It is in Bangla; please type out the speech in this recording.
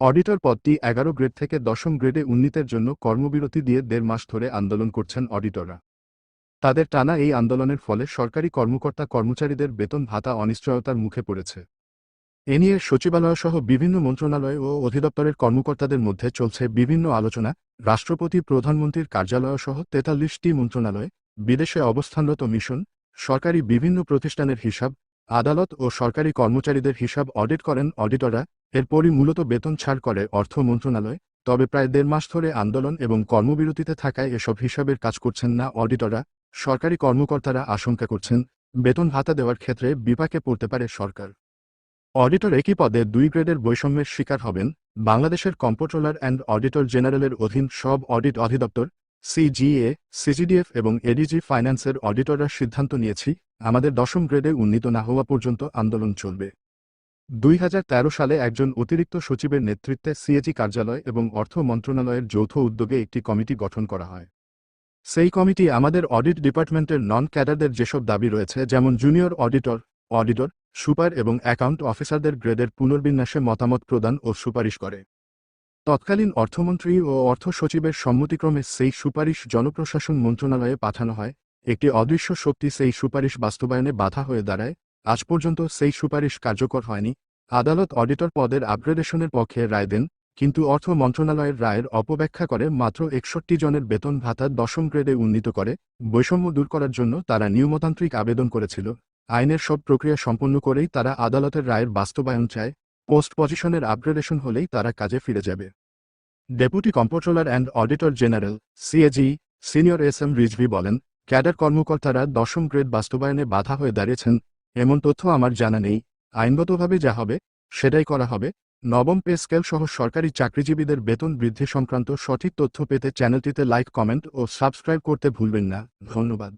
অডিটর পদটি এগারো গ্রেড থেকে দশম গ্রেডে উন্নীতের জন্য কর্মবিরতি দিয়ে দেড় মাস ধরে আন্দোলন করছেন অডিটররা। তাদের টানা এই আন্দোলনের ফলে সরকারি কর্মকর্তা কর্মচারীদের বেতন ভাতা অনিশ্চয়তার মুখে পড়েছে। এ নিয়ে সচিবালয়সহ বিভিন্ন মন্ত্রণালয় ও অধিদপ্তরের কর্মকর্তাদের মধ্যে চলছে বিভিন্ন আলোচনা। রাষ্ট্রপতি, প্রধানমন্ত্রীর কার্যালয়সহ তেতাল্লিশটি মন্ত্রণালয়, বিদেশে অবস্থানরত মিশন, সরকারি বিভিন্ন প্রতিষ্ঠানের হিসাব, আদালত ও সরকারি কর্মচারীদের হিসাব অডিট করেন অডিটররা। এরপরই মূলত বেতন ছাড় করে অর্থ মন্ত্রণালয়, তবে প্রায় দেড় মাস ধরে আন্দোলন এবং কর্মবিরতিতে থাকায় এসব হিসাবের কাজ করছেন না অডিটররা, সরকারি কর্মকর্তারা আশঙ্কা করছেন বেতন ভাতা দেওয়ার ক্ষেত্রে বিপাকে পড়তে পারে সরকার। অডিটর একই পদে দুই গ্রেডের বৈষম্যের শিকার হবেন বাংলাদেশের কম্পোট্রোলার অ্যান্ড অডিটর জেনারেলের অধীন সব অডিট অধিদপ্তর, সিজিএ, সিজিডিএফ এবং এডিজি ফাইন্যান্সের অডিটররা সিদ্ধান্ত নিয়েছি, আমাদের দশম গ্রেডে উন্নীত না হওয়া পর্যন্ত আন্দোলন চলবে। দুই হাজার তেরো সালে একজন অতিরিক্ত সচিবের নেতৃত্বে সিএজি কার্যালয় এবং অর্থ মন্ত্রণালয়ের যৌথ উদ্যোগে একটি কমিটি গঠন করা হয়। সেই কমিটি আমাদের অডিট ডিপার্টমেন্টের নন ক্যাডারদের যেসব দাবি রয়েছে, যেমন জুনিয়র অডিটর অডিটর, সুপার এবং অ্যাকাউন্ট অফিসারদের গ্রেডের পুনর্বিন্যাসে মতামত প্রদান ও সুপারিশ করে। তৎকালীন অর্থমন্ত্রী ও অর্থ সচিবের সম্মতিক্রমে সেই সুপারিশ জনপ্রশাসন মন্ত্রণালয়ে পাঠানো হয়। একটি অদৃশ্য শক্তি সেই সুপারিশ বাস্তবায়নে বাধা হয়ে দাঁড়ায় আজ পর্যন্ত সেই সুপারিশ কার্যকর হয়নি। আদালত অডিটর পদের আপগ্রেডেশনের পক্ষে রায় দেন, কিন্তু অর্থ মন্ত্রণালয়ের রায়ের অপব্যাখ্যা করে মাত্র একষট্টি জনের বেতন ভাতা দশম গ্রেডে উন্নীত করে, বৈষম্য দূর করার জন্য তারা নিয়মতান্ত্রিক আবেদন করেছিল। আইনের সব প্রক্রিয়া সম্পন্ন করেই তারা আদালতের রায়ের বাস্তবায়ন চায়, পোস্ট পজিশনের আপগ্রেডেশন হলেই তারা কাজে ফিরে যাবে। Deputy comptroller and auditor general CAG senior S M Rizvi বলেন, ক্যাডার কর্মকর্তারা দশম গ্রেড বাস্তবায়নে বাধা হয়ে দাঁড়িয়েছেন এমন তথ্য আমার জানা নেই। আইনগতভাবে যা হবে, সেটাই করা হবে। নবম পে স্কেল সহ সরকারি চাকরিজীবীদের বেতন বৃদ্ধি সংক্রান্ত সঠিক তথ্য পেতে চ্যানেলটিতে লাইক, কমেন্ট ও সাবস্ক্রাইব করতে ভুলবেন না। ধন্যবাদ।